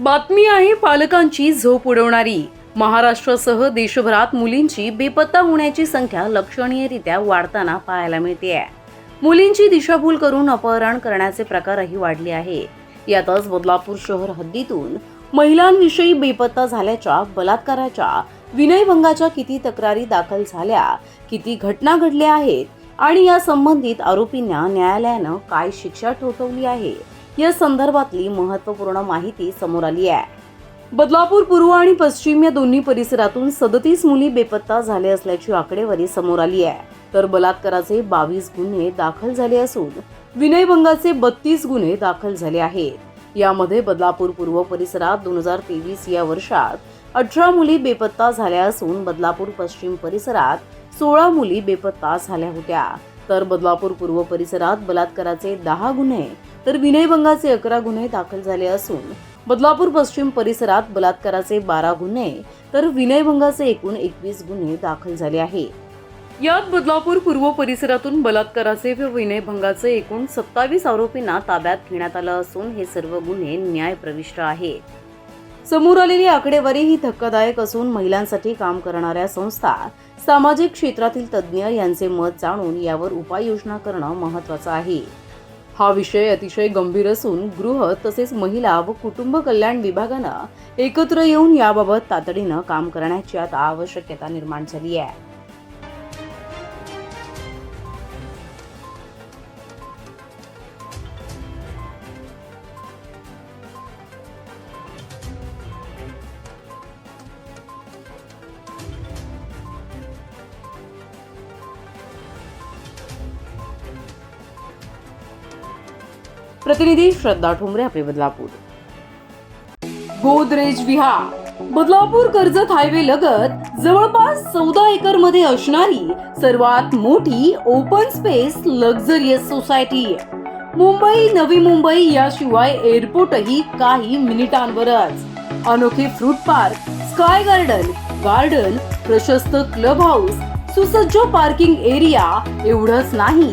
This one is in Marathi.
बातमी आहे पालकांची झोप उडवणारी. महाराष्ट्रासह देशभरात मुलींची बेपत्ता होण्याची संख्या लक्षणीयरित्या वाढताना पाहायला मिळते मुलींची दिशाभूल करून अपहरण करण्याचे प्रकारही वाढले आहे. यातच बदलापूर शहर हद्दीतून महिलांविषयी बेपत्ता झाल्याच्या बलात्काराच्या विनयभंगाच्या किती तक्रारी दाखल झाल्या किती घटना घडल्या आहेत आणि या संबंधित आरोपींना न्यायालयानं काय शिक्षा ठोठवली आहे? या संदर्भातली महत्त्वपूर्ण माहिती समोर आली आहे. बदलापूर पूर्व आणि पश्चिम या दोन्ही परिसरातून सदतीस मुली बेपत्ता झाले असल्याची आकडेवारी समोर आली आहे. तर बलात्काराचे बावीस गुन्हे दाखल झाले असून विनयभंगाचे बत्तीस गुन्हे दाखल झाले आहेत. यामध्ये बदलापूर पूर्व परिसरात दोन हजार तेवीस या वर्षात अठरा मुली बेपत्ता झाल्या असून बदलापूर पश्चिम परिसरात सोळा मुली बेपत्ता झाल्या होत्या. तर बदलापूर पूर्व परिसरात बलात्काराचे दहा गुन्हे तर विनयभंगाचे अकरा गुन्हे दाखल झाले असून बदलापूर पश्चिम परिसरात बलात्काराचे बारा गुन्हे तर विनयभंगाचे एकूण एकवीस गुन्हे दाखल झाले आहेत यात बदलापूर पूर्व परिसरातून बलात्काराचे व विनयभंगाचे एकूण सत्तावीस आरोपींना ताब्यात घेण्यात आलं असून हे सर्व गुन्हे न्यायप्रविष्ट आहेत समोर आलेली आकडेवारी ही धक्कादायक असून महिलांसाठी काम करणाऱ्या संस्था सामाजिक क्षेत्रातील तज्ज्ञ यांचे मत जाणून यावर उपाययोजना करणं महत्वाचं आहे. हा विषय अतिशय गंभीर असून गृह तसेच महिला व कुटुंब कल्याण विभागानं एकत्र येऊन याबाबत तातडीनं काम करण्याची आता आवश्यकता निर्माण झाली आहे. प्रतिनिधी श्रद्धा ठोंबरे आपले बदलापूर. गोदरेज विहार. बदलापूर कर्जत हायवे लगत जवळपास चौदा एकरमध्ये असणारी सर्वात मोठी open space luxurious society. Mumbai Navi Mumbai याशिवाय एअरपोर्टही काही मिनिटांवरच. अनोखे fruit park sky garden garden प्रशस्त क्लब हाऊस सुसज्ज पार्किंग एरिया एवढंच नाही.